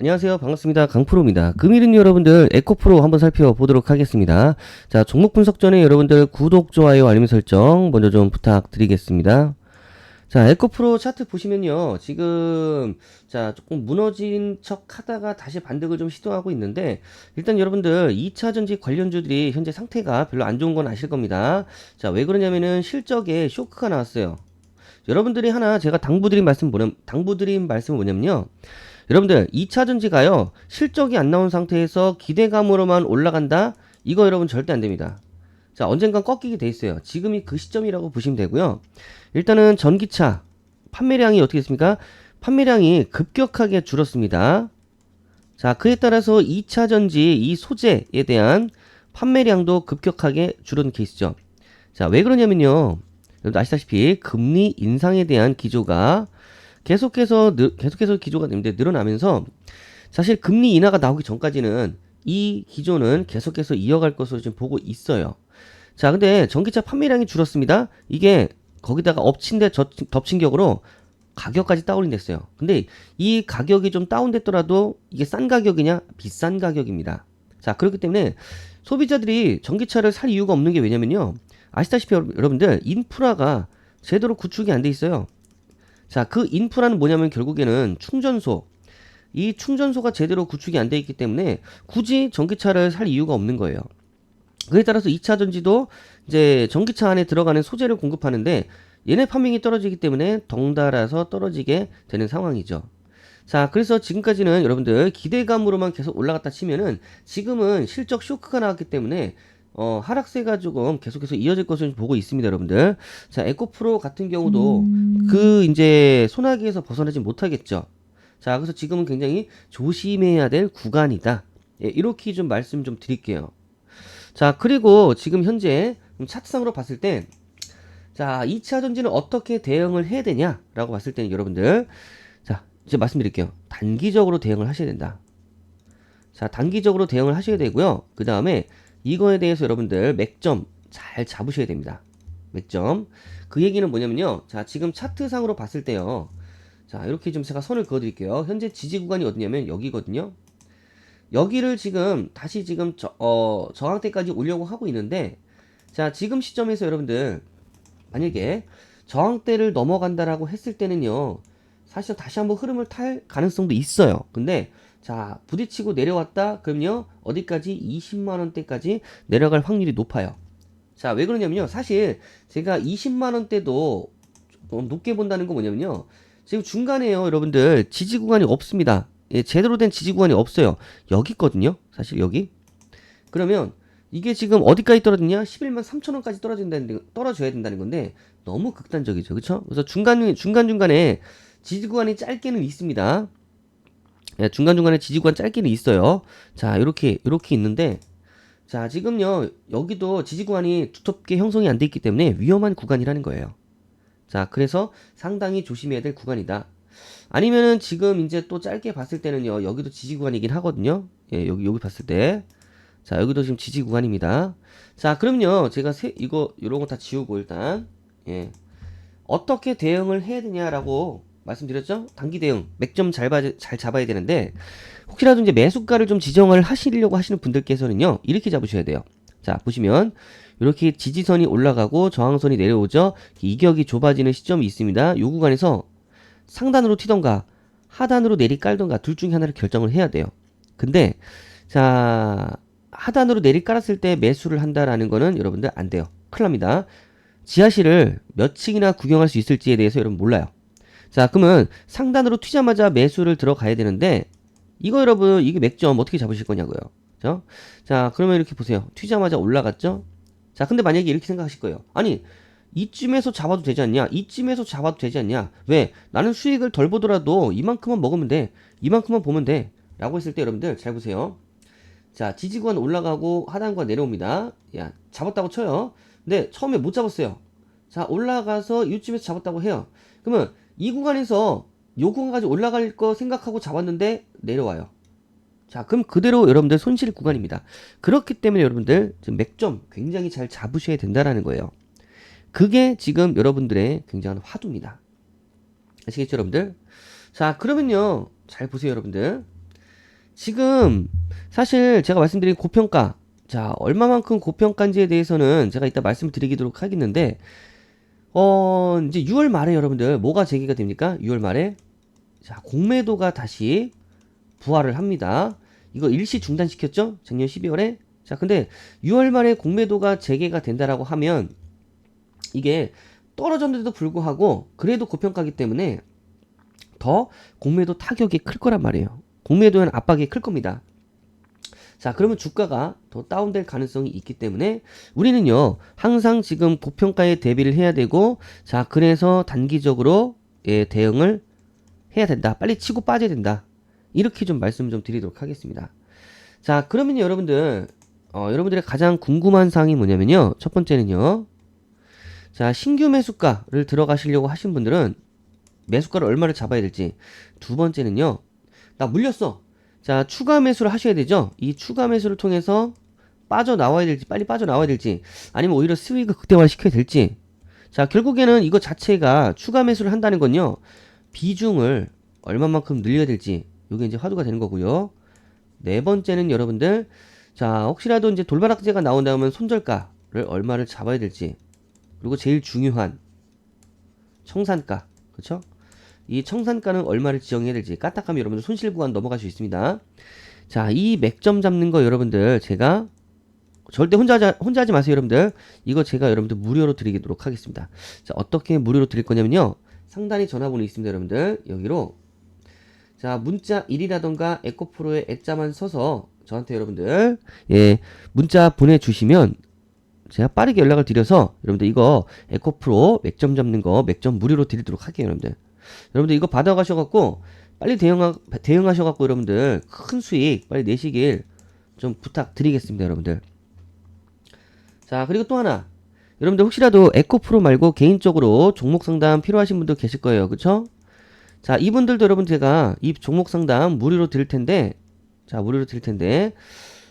안녕하세요. 반갑습니다. 강프로입니다. 금일은 여러분들 에코프로 한번 살펴보도록 하겠습니다. 자, 종목 분석 전에 여러분들 구독, 좋아요, 알림 설정 먼저 좀 부탁드리겠습니다. 자, 에코프로 차트 보시면요. 지금, 자, 조금 무너진 척 하다가 다시 반등을 좀 시도하고 있는데, 일단 여러분들 2차 전지 관련주들이 현재 상태가 별로 안 좋은 건 아실 겁니다. 자, 왜 그러냐면은 실적에 쇼크가 나왔어요. 여러분들이 하나 제가 당부드린 말씀 뭐냐, 당부드린 말씀은 뭐냐면요. 여러분들 2차 전지가요 실적이 안 나온 상태에서 기대감으로만 올라간다? 이거 여러분 절대 안 됩니다. 자 언젠간 꺾이게 돼 있어요. 지금이 그 시점이라고 보시면 되고요. 일단은 전기차 판매량이 어떻게 됐습니까? 판매량이 급격하게 줄었습니다. 자 그에 따라서 2차 전지 이 소재에 대한 판매량도 급격하게 줄은 케이스죠. 자 왜 그러냐면요. 여러분 아시다시피 금리 인상에 대한 기조가 계속해서 늘, 계속해서 기조가 되는데 늘어나면서 사실 금리 인하가 나오기 전까지는 이 기조는 계속해서 이어갈 것으로 지금 보고 있어요. 자, 근데 전기차 판매량이 줄었습니다. 이게 거기다가 엎친 데 덮친 격으로 가격까지 다운이 됐어요. 근데 이 가격이 좀 다운됐더라도 이게 싼 가격이냐? 비싼 가격입니다. 자, 그렇기 때문에 소비자들이 전기차를 살 이유가 없는 게 왜냐면요. 아시다시피 여러분들 인프라가 제대로 구축이 안 돼 있어요. 자, 그 인프라는 뭐냐면 결국에는 충전소. 이 충전소가 제대로 구축이 안 돼 있기 때문에 굳이 전기차를 살 이유가 없는 거예요. 그에 따라서 2차 전지도 이제 전기차 안에 들어가는 소재를 공급하는데 얘네 판명이 떨어지기 때문에 덩달아서 떨어지게 되는 상황이죠. 자, 그래서 지금까지는 여러분들 기대감으로만 계속 올라갔다 치면은 지금은 실적 쇼크가 나왔기 때문에 어, 하락세가 조금 계속해서 이어질 것을 보고 있습니다, 여러분들. 자, 에코프로 같은 경우도 음... 그 이제 소나기에서 벗어나지 못하겠죠. 자, 그래서 지금은 굉장히 조심해야 될 구간이다. 예, 이렇게 좀 말씀 좀 드릴게요. 자, 그리고 지금 현재 차트상으로 봤을 때 자, 2차 전지는 어떻게 대응을 해야 되냐라고 봤을 때는 여러분들 자, 이제 말씀드릴게요. 단기적으로 대응을 하셔야 된다. 자, 단기적으로 대응을 하셔야 되고요. 그 다음에 이거에 대해서 여러분들 맥점 잘 잡으셔야 됩니다. 맥점. 그 얘기는 뭐냐면요. 자, 지금 차트상으로 봤을 때요. 자, 이렇게 좀 제가 선을 그어 드릴게요. 현재 지지 구간이 어디냐면 여기거든요. 여기를 지금 다시 지금 저, 어, 저항대까지 오려고 하고 있는데 자, 지금 시점에서 여러분들 만약에 저항대를 넘어간다라고 했을 때는요. 사실 다시 한번 흐름을 탈 가능성도 있어요. 근데 자, 부딪히고 내려왔다. 그럼요. 어디까지? 20만 원대까지 내려갈 확률이 높아요. 자, 왜 그러냐면요. 사실 제가 20만 원대도 높게 본다는 건 뭐냐면요. 지금 중간에요, 여러분들. 지지 구간이 없습니다. 예, 제대로 된 지지 구간이 없어요. 여기 있거든요. 사실 여기. 그러면 이게 지금 어디까지 떨어지냐? 11만 3천 원까지 떨어진다는 떨어져야 된다는 건데 너무 극단적이죠. 그렇죠? 그래서 중간 중간 중간에 지지 구간이 짧게는 있습니다. 예, 중간중간에 지지구간 짧기는 있어요. 자, 이렇게 이렇게 있는데 자, 지금요. 여기도 지지구간이 두텁게 형성이 안 돼 있기 때문에 위험한 구간이라는 거예요. 자, 그래서 상당히 조심해야 될 구간이다. 아니면은 지금 이제 또 짧게 봤을 때는요. 여기도 지지 구간이긴 하거든요. 예, 여기 여기 봤을 때. 자, 여기도 지금 지지 구간입니다. 자, 그럼요. 제가 세, 이거 요런 거 다 지우고 일단 예. 어떻게 대응을 해야 되냐라고 말씀드렸죠? 단기 대응, 맥점 잘, 봐, 잘 잡아야 되는데, 혹시라도 이제 매수가를 좀 지정을 하시려고 하시는 분들께서는요, 이렇게 잡으셔야 돼요. 자, 보시면, 이렇게 지지선이 올라가고 저항선이 내려오죠? 이격이 좁아지는 시점이 있습니다. 요 구간에서 상단으로 튀던가, 하단으로 내리 깔던가, 둘 중에 하나를 결정을 해야 돼요. 근데, 자, 하단으로 내리 깔았을 때 매수를 한다라는 거는 여러분들 안 돼요. 큰일 납니다. 지하실을 몇 층이나 구경할 수 있을지에 대해서 여러분 몰라요. 자, 그러면 상단으로 튀자마자 매수를 들어가야 되는데 이거 여러분 이게 맥점 어떻게 잡으실 거냐고요. 그죠? 자, 그러면 이렇게 보세요. 튀자마자 올라갔죠? 자, 근데 만약에 이렇게 생각하실 거예요. 아니, 이쯤에서 잡아도 되지 않냐? 이쯤에서 잡아도 되지 않냐? 왜? 나는 수익을 덜 보더라도 이만큼만 먹으면 돼. 이만큼만 보면 돼. 라고 했을 때 여러분들 잘 보세요. 자, 지지구간 올라가고 하단구간 내려옵니다. 야, 잡았다고 쳐요. 근데 처음에 못 잡았어요. 자, 올라가서 이쯤에서 잡았다고 해요. 그러면 이 구간에서 요 구간까지 올라갈 거 생각하고 잡았는데 내려와요. 자, 그럼 그대로 여러분들 손실 구간입니다. 그렇기 때문에 여러분들 지금 맥점 굉장히 잘 잡으셔야 된다라는 거예요. 그게 지금 여러분들의 굉장한 화두입니다. 아시겠죠, 여러분들? 자, 그러면요. 잘 보세요, 여러분들. 지금 사실 제가 말씀드린 고평가 자 얼마만큼 고평가인지에 대해서는 제가 이따 말씀드리도록 하겠는데 어 이제 6월 말에 여러분들 뭐가 재개가 됩니까? 6월 말에 자 공매도가 다시 부활을 합니다. 이거 일시 중단시켰죠? 작년 12월에 자 근데 6월 말에 공매도가 재개가 된다라고 하면 이게 떨어졌는데도 불구하고 그래도 고평가기 때문에 더 공매도 타격이 클 거란 말이에요. 공매도에는 압박이 클 겁니다. 자, 그러면 주가가 더 다운될 가능성이 있기 때문에 우리는요, 항상 지금 고평가에 대비를 해야 되고, 자, 그래서 단기적으로 예, 대응을 해야 된다. 빨리 치고 빠져야 된다. 이렇게 좀 말씀 좀 드리도록 하겠습니다. 자, 그러면 여러분들, 어, 여러분들의 가장 궁금한 사항이 뭐냐면요. 첫 번째는요. 자, 신규 매수가를 들어가시려고 하신 분들은 매수가를 얼마를 잡아야 될지. 두 번째는요. 나 물렸어. 자, 추가 매수를 하셔야 되죠. 이 추가 매수를 통해서 빠져나와야 될지, 빨리 빠져나와야 될지, 아니면 오히려 수익을 극대화 시켜야 될지. 자, 결국에는 이거 자체가 추가 매수를 한다는 건요. 비중을 얼마만큼 늘려야 될지, 이게 이제 화두가 되는 거고요. 네 번째는 여러분들, 자, 혹시라도 이제 돌바락제가 나온다면 손절가를 얼마를 잡아야 될지, 그리고 제일 중요한 청산가, 그쵸? 이 청산가는 얼마를 지정해야 될지 까딱하면 여러분들 손실 구간 넘어갈 수 있습니다. 자, 이 맥점 잡는 거 여러분들 제가 절대 혼자 하지, 혼자 하지 마세요, 여러분들. 이거 제가 여러분들 무료로 드리도록 하겠습니다. 자, 어떻게 무료로 드릴 거냐면요. 상단에 전화번호 있습니다, 여러분들. 여기로 자, 문자 1이라던가 에코프로의 액자만 써서 저한테 여러분들 예, 문자 보내 주시면 제가 빠르게 연락을 드려서 여러분들 이거 에코프로 맥점 잡는 거 맥점 무료로 드리도록 할게요, 여러분들. 여러분들 이거 받아가셔갖고 빨리 대응하, 대응하셔갖고 여러분들 큰 수익 빨리 내시길 좀 부탁드리겠습니다 여러분들. 자 그리고 또 하나. 여러분들 혹시라도 에코프로 말고 개인적으로 종목 상담 필요하신 분들 계실 거예요. 그쵸? 자 이분들도 여러분 제가 이 종목 상담 무료로 드릴 텐데 자 무료로 드릴 텐데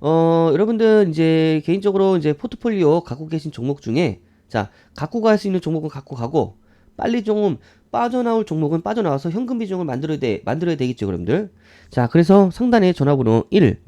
어 여러분들 이제 개인적으로 이제 포트폴리오 갖고 계신 종목 중에 자 갖고 갈 수 있는 종목은 갖고 가고 빨리 좀 빠져나올 종목은 빠져나와서 현금 비중을 만들어야 돼, 만들어야 되겠죠, 여러분들. 자, 그래서 상단에 전화번호 1.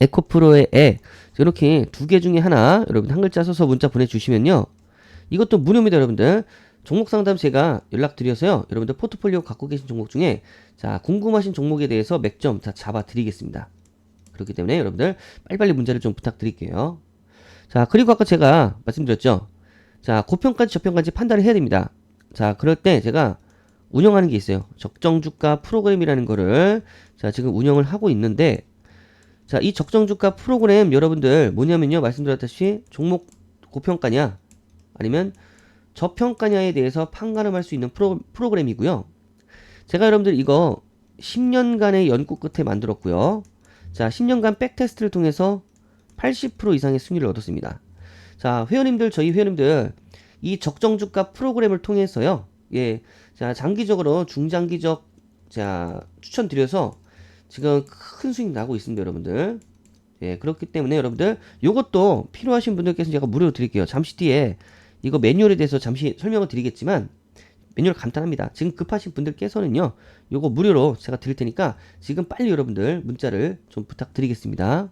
에코프로의 에. 이렇게 두 개 중에 하나, 여러분 한 글자 써서 문자 보내주시면요. 이것도 무료입니다, 여러분들. 종목 상담 제가 연락드려서요. 여러분들 포트폴리오 갖고 계신 종목 중에, 자, 궁금하신 종목에 대해서 맥점 다 잡아 드리겠습니다. 그렇기 때문에 여러분들 빨리빨리 문자를 좀 부탁드릴게요. 자, 그리고 아까 제가 말씀드렸죠. 자, 고평가지 저평가지 판단을 해야 됩니다. 자, 그럴 때 제가 운영하는 게 있어요. 적정 주가 프로그램이라는 거를 자, 지금 운영을 하고 있는데 자, 이 적정 주가 프로그램 여러분들 뭐냐면요. 말씀드렸다시피 종목 고평가냐 아니면 저평가냐에 대해서 판가름할 수 있는 프로, 프로그램이고요. 제가 여러분들 이거 10년간의 연구 끝에 만들었고요. 자, 10년간 백테스트를 통해서 80% 이상의 승리를 얻었습니다. 자, 회원님들, 저희 회원님들, 이 적정 주가 프로그램을 통해서요, 예, 자, 장기적으로, 중장기적, 자, 추천드려서 지금 큰 수익 나고 있습니다, 여러분들. 예, 그렇기 때문에 여러분들, 요것도 필요하신 분들께서 제가 무료로 드릴게요. 잠시 뒤에 이거 매뉴얼에 대해서 잠시 설명을 드리겠지만, 매뉴얼 간단합니다. 지금 급하신 분들께서는요, 요거 무료로 제가 드릴 테니까 지금 빨리 여러분들 문자를 좀 부탁드리겠습니다.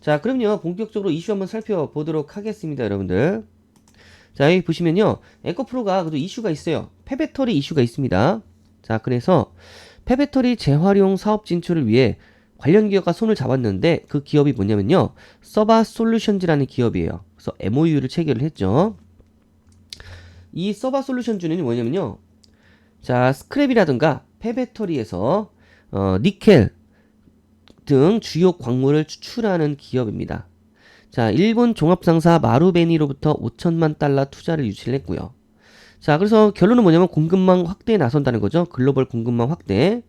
자, 그럼요. 본격적으로 이슈 한번 살펴보도록 하겠습니다, 여러분들. 자, 여기 보시면요. 에코프로가 그래도 이슈가 있어요. 폐배터리 이슈가 있습니다. 자, 그래서 폐배터리 재활용 사업 진출을 위해 관련 기업과 손을 잡았는데 그 기업이 뭐냐면요. 서바 솔루션즈라는 기업이에요. 그래서 MOU를 체결을 했죠. 이 서바 솔루션즈는 뭐냐면요. 자, 스크랩이라든가 폐배터리에서 어, 니켈, 등 주요 광물을 추출하는 기업입니다. 자, 일본 종합상사 마루베니로부터 5천만 달러 투자를 유치를 했고요. 자, 그래서 결론은 뭐냐면 공급망 확대에 나선다는 거죠. 글로벌 공급망 확대.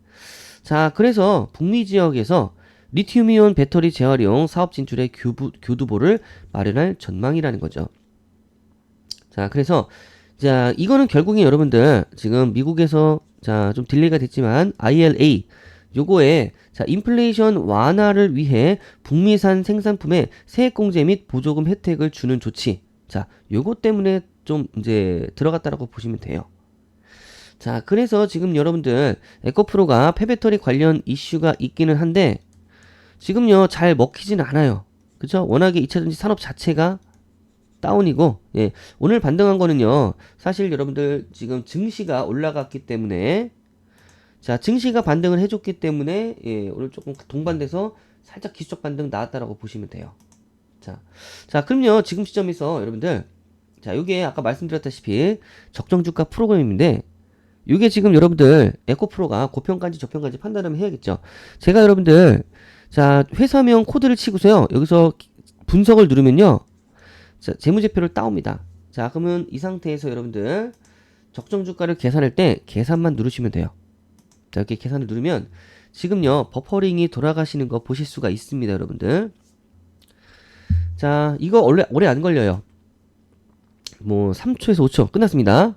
자, 그래서 북미 지역에서 리튬이온 배터리 재활용 사업 진출의 교부, 교두보를 마련할 전망이라는 거죠. 자, 그래서 자, 이거는 결국에 여러분들 지금 미국에서 자, 좀 딜레이가 됐지만 ILA 요거에 자 인플레이션 완화를 위해 북미산 생산품에 세액 공제 및 보조금 혜택을 주는 조치 자 요거 때문에 좀 이제 들어갔다라고 보시면 돼요 자, 그래서 지금 여러분들 에코프로가 폐배터리 관련 이슈가 있기는 한데 지금요 잘 먹히지는 않아요. 그죠? 워낙에 2차전지 산업 자체가 다운이고 예, 오늘 반등한 거는요. 사실 여러분들 지금 증시가 올라갔기 때문에 자, 증시가 반등을 해줬기 때문에 예, 오늘 조금 동반돼서 살짝 기술적 반등 나왔다라고 보시면 돼요. 자, 자, 그럼요. 지금 시점에서 여러분들 자, 요게 아까 말씀드렸다시피 적정주가 프로그램인데 요게 지금 여러분들 에코프로가 고평가인지 저평가인지 판단을 해야겠죠. 제가 여러분들 자, 회사명 코드를 치고서요. 여기서 분석을 누르면요. 자, 재무제표를 따옵니다. 자, 그러면 이 상태에서 여러분들 적정 주가를 계산할 때 계산만 누르시면 돼요. 자, 이렇게 계산을 누르면 지금요. 버퍼링이 돌아가시는 거 보실 수가 있습니다, 여러분들. 자, 이거 원래 오래 안 걸려요. 뭐 3초에서 5초 끝났습니다.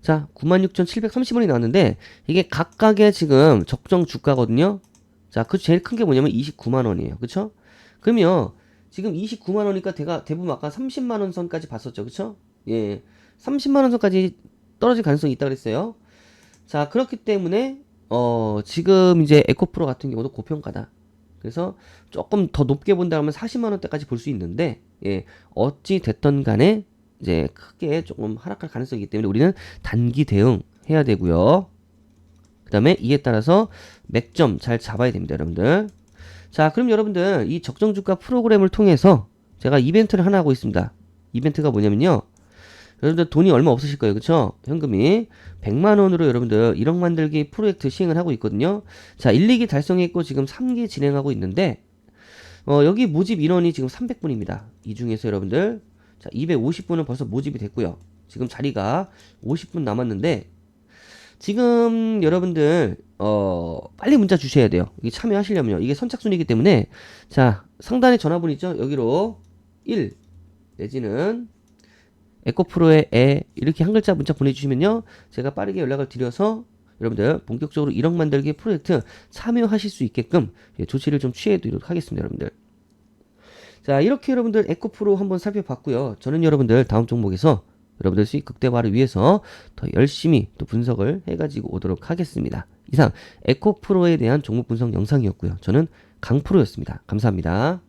자, 96,730원이 나왔는데 이게 각각의 지금 적정 주가거든요. 자, 그 제일 큰 게 뭐냐면 29만 원이에요. 그쵸? 그러면 지금 29만 원이니까 대가 대부분 아까 30만 원 선까지 봤었죠. 그쵸? 예. 30만 원 선까지 떨어질 가능성이 있다 그랬어요. 자, 그렇기 때문에 어, 지금 이제 에코프로 같은 경우도 고평가다. 그래서 조금 더 높게 본다면 40만 원대까지 볼 수 있는데 예, 어찌 됐던 간에 이제 크게 조금 하락할 가능성이 있기 때문에 우리는 단기 대응 해야 되고요. 그다음에 이에 따라서 맥점 잘 잡아야 됩니다, 여러분들. 자, 그럼 여러분들 이 적정 주가 프로그램을 통해서 제가 이벤트를 하나 하고 있습니다. 이벤트가 뭐냐면요. 여러분들 돈이 얼마 없으실 거예요. 그쵸? 현금이 100만 원으로 여러분들 1억 만들기 프로젝트 시행을 하고 있거든요. 자, 1, 2기 달성했고 지금 3기 진행하고 있는데 어, 여기 모집 인원이 지금 300분입니다. 이 중에서 여러분들 자, 250분은 벌써 모집이 됐고요. 지금 자리가 50분 남았는데 지금 여러분들 어 빨리 문자 주셔야 돼요. 이게 참여하시려면요. 이게 선착순이기 때문에 자 상단에 전화번 있죠. 여기로 1 내지는 에코프로의 에 이렇게 한 글자 문자 보내주시면요. 제가 빠르게 연락을 드려서 여러분들 본격적으로 1억 만들기 프로젝트 참여하실 수 있게끔 예, 조치를 좀 취해드리도록 하겠습니다. 여러분들. 자 이렇게 여러분들 에코프로 한번 살펴봤고요. 저는 여러분들 다음 종목에서 여러분들 수익 극대화를 위해서 더 열심히 또 분석을 해가지고 오도록 하겠습니다. 이상 에코프로에 대한 종목 분석 영상이었고요. 저는 강프로였습니다. 감사합니다.